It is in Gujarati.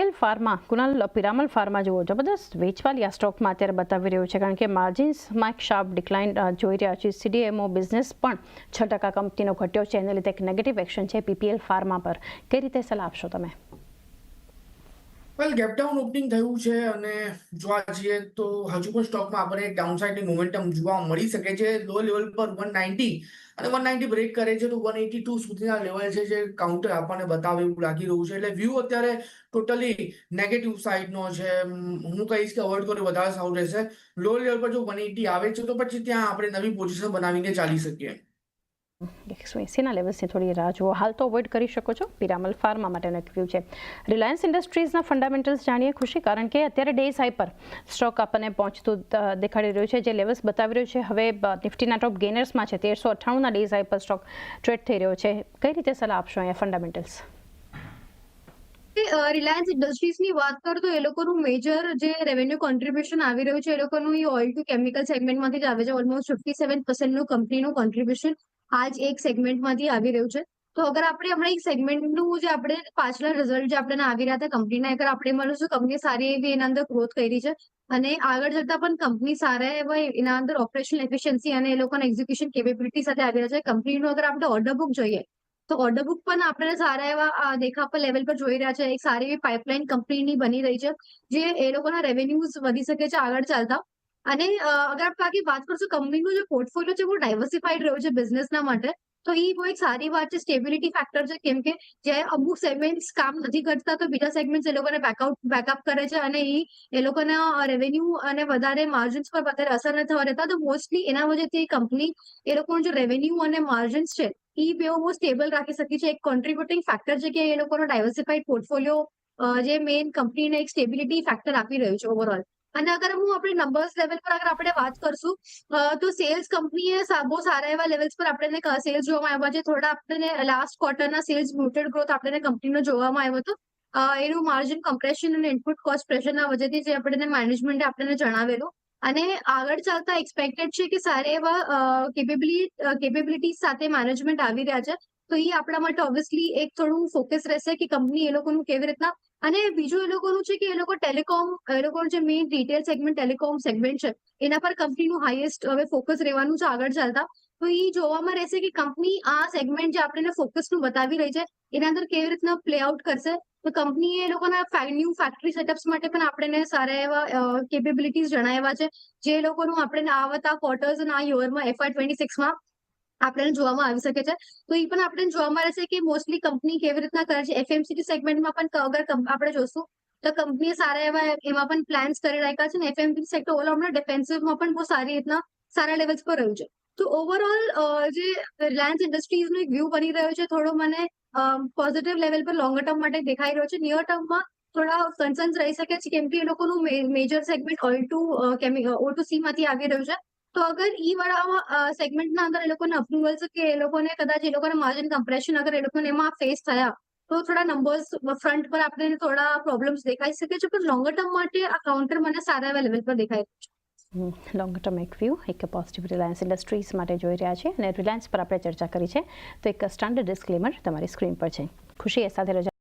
L pharma Kunal Piramal pharma જુઓ. જબરદસ્ત વેચવાલી આ સ્ટોકમાં અત્યારે બતાવી રહ્યું છે, કારણ કે માર્જિન્સમાં એક શાર્પ ડિક્લાઇન જોઈ રહ્યા છીએ સીડીએમઓ બિઝનેસ પણ છ ટકા કંપનીનો ઘટ્યો છે. એને લીધે એક નેગેટિવ એક્શન છે પીપીએલ ફાર્મા પર. કઈ રીતે સલાહ આપશો તમે? વેલ ગેપડાઉન ઓપનિંગ થયું છે અને જોવા જઈએ તો હજુ પણ સ્ટોકમાં આપણે એક ડાઉનસાઇડની મોમેન્ટમ જોવા મળી શકે છે. લો લેવલ પર વન નાઇન્ટી અને વન નાઇન્ટી બ્રેક કરે છે તો વન એટી ટુ સુધીના લેવલ છે જે કાઉન્ટર આપણને બતાવે એવું લાગી રહ્યું છે. એટલે વ્યૂ અત્યારે ટોટલી નેગેટિવ સાઇડનો છે. હું કહીશ કે અવોઇડ કરો વધારે સારું રહેશે. લો લેવલ પર જો વન એટી આવે છે તો પછી ત્યાં આપણે નવી પોઝિશન બનાવીને ચાલી શકીએ. એકસો એંસીના લેવલ્સની થોડી રાહ જુઓ. હાલ તો અવોઇડ કરી શકો છો. પિરામલ ફાર્મા માટેનો એક વ્યૂ છે. રિલાયન્સ ઇન્ડસ્ટ્રીઝના ફંડામેન્ટલ્સ જાણીએ ખુશી, કારણ કે અત્યારે ડેઝ હાઈ પર સ્ટોક આપણને પહોંચતું દેખાડી રહ્યું છે. જે લેવલ્સ બતાવી રહ્યું છે, હવે નિફ્ટીના ટોપ ગેનર્સમાં છે. તેરસો અઠ્ઠાણુંના ડેઝ હાઈ પર સ્ટોક ટ્રેડ થઈ રહ્યો છે. કઈ રીતે સલાહ આપશો અહીંયા ફંડામેન્ટલ્સ રિલાયન્સ ઇન્ડસ્ટ્રીઝની વાત કરું તો એ લોકોનું મેજર જે રેવન્યુ કોન્ટ્રીબ્યુશન આવી રહ્યું છે, એ લોકોનું એ ઓઇલ ટુ કેમિકલ સેગમેન્ટમાંથી જ આવે છે. ઓલમોસ્ટ ફિફ્ટી સેવન પર્સન્ટનું કંપનીનું કોન્ટ્રીબ્યુશન આ જ એક સેગમેન્ટમાંથી આવી રહ્યું છે. તો અગર આપણે હમણાં એક સેગમેન્ટનું જે આપણે પાછલા રિઝલ્ટ જે આપણને આવી રહ્યા હતા કંપનીના અગર આપણે મળીશું કંપની સારી એવી એના અંદર ગ્રોથ કરી છે. અને આગળ જતા પણ કંપની સારા એવા એના અંદર ઓપરેશનલ એફિશિયન્સી અને એ લોકોના એક્ઝિક્યુશન કેપેબિલિટી સાથે આવી રહ્યા છે. કંપનીનું અગર આપણે ઓર્ડર બુક જોઈએ, તો ઓર્ડર બુક પણ આપણે સારા એવા પર લેવલ પર જોઈ રહ્યા છે. એક સારી એવી પાઇપલાઇન કંપનીની બની રહી છે, જે એ લોકોના રેવન્યુઝ વધી શકે છે આગળ ચાલતા. અને અગર બાકી વાત કરશું કંપનીનું જે પોર્ટફોલિયો છે બહુ ડાયવર્સિફાઈડ રહ્યો છે બિઝનેસના માટે, તો એ બહુ એક સારી વાત છે સ્ટેબિલિટી ફેક્ટર છે, કેમ કે જે અમુક સેગમેન્ટ્સ કામ નથી કરતા, તો બીજા સેગમેન્ટ્સ એ લોકોને બેકઆઉટ બેકઅપ કરે છે અને એ એ લોકોના રેવન્યુ અને વધારે માર્જિન્સ પર વધારે અસર નથી થવા રહેતા તો મોસ્ટલી એના વજહથી કંપની એ લોકોનું જે રેવન્યુ અને માર્જિન્સ છે એ બેઉ બહુ સ્ટેબલ રાખી શકી છે. એક કોન્ટ્રીબ્યુટિંગ ફેક્ટર છે કે એ લોકોનો ડાયવર્સિફાઈડ પોર્ટફોલિયો જે મેઇન કંપનીને એક સ્ટેબિલિટી ફેક્ટર આપી રહ્યું છે ઓવરઓલ અને અગર હું આપણે નંબર્સ લેવલ પર અગર આપણે વાત કરશું તો સેલ્સ કંપનીએ એ બહુ સારા એવા લેવલ્સ પર આપણને સેલ્સ જોવામાં આવ્યા છે. થોડા આપણને લાસ્ટ ક્વાર્ટરના સેલ્સ મ્યુટેડ ગ્રોથ આપણને કંપનીનો જોવામાં આવ્યો હતો. એનું માર્જિન કમ્પ્રેશન અને ઇનપુટ કોસ્ટ પ્રેશરના વજહથી જે આપણને મેનેજમેન્ટે આપણને જણાવેલું. અને આગળ ચાલતા એક્સપેક્ટેડ છે કે સારા એવા કેપેબિલિટી કેપેબિલિટી સાથે મેનેજમેન્ટ આવી રહ્યા છે. તો એ આપણા માટે ઓબ્વિયસલી એક થોડું ફોકસ રહેશે કે કંપની એ લોકોનું કેવી રીતના અને બીજું એ લોકોનું છે કે એ લોકો ટેલિકોમ એ લોકોનું જે main retail segment telecom segment છે, એના પર કંપનીનું હાઈએસ્ટ હવે ફોકસ રહેવાનું છે આગળ ચાલતા. તો એ જોવામાં રહેશે કે કંપની આ સેગમેન્ટ જે આપણને ફોકસનું બતાવી રહી છે, એના અંદર કેવી રીતના પ્લે આઉટ કરશે. તો કંપનીએ એ લોકોના ન્યૂ ફેક્ટરી સેટઅપ્સ માટે પણ આપણને સારા એવા કેપેબિલિટીઝ જણાવ્યા છે. જે લોકોનું આપણે આવતા ક્વાર્ટર્સ અને આ યરમાં એફઆઈ ટ્વેન્ટી સિક્સમાં આપણને જોવામાં આવી શકે છે. તો એ પણ આપણને મળે છે કે મોસ્ટલી કંપની કેવી રીતના કરે છે. એફએમસીટી સેગમેન્ટમાં પણ અગર આપણે જોશું, તો કંપનીએ સારા એવા, એમાં પણ પ્લાન્સ કરી રાખ્યા છે ને એફએમસી સેક્ટર ઓલ હમણાં ડિફેન્સિવમાં પણ બહુ સારી રીતના, સારા લેવલ્સ પર રહ્યું છે. તો ઓવરઓલ જે રિલાયન્સ ઇન્ડસ્ટ્રીઝનો એક વ્યૂ બની રહ્યો છે થોડો મને પોઝિટિવ લેવલ પર લોંગર ટર્મ માટે દેખાઈ રહ્યો છે. નિયર ટર્મમાં થોડા કન્સર્ન્સ રહી શકે છે કેમ કે એ લોકોનું major segment oil to O two C માંથી આવી રહ્યું છે. તો અગર ઈ વાળા સેગમેન્ટના અંદર એ લોકોને અપ્રુવલ્સ કે એ લોકોને કદાચ એ લોકોને માર્જિન કમ્પ્રેશન અગર એ લોકોને એમાં ફેસ થયા, તો થોડા નંબર્સ ફ્રન્ટ પર આપણે થોડા પ્રોબ્લેમ્સ દેખાઈ શકે છે. પણ લોંગર ટર્મ માટે આ કાઉન્ટર મને સારા એવા લેવલ પર દેખાય છે. લોંગ ટર્મ એક વ્યૂ એક પોઝિટિવ રિલાયન્સ ઇન્ડસ્ટ્રીઝ માટે જોઈ રહ્યા છે. અને રિલાયન્સ પર આપણે ચર્ચા કરી છે. તો એક સ્ટાન્ડર્ડ ડિસ્ક્લેમર તમારી સ્ક્રીન પર છે. ખુશી એ સાથે રજા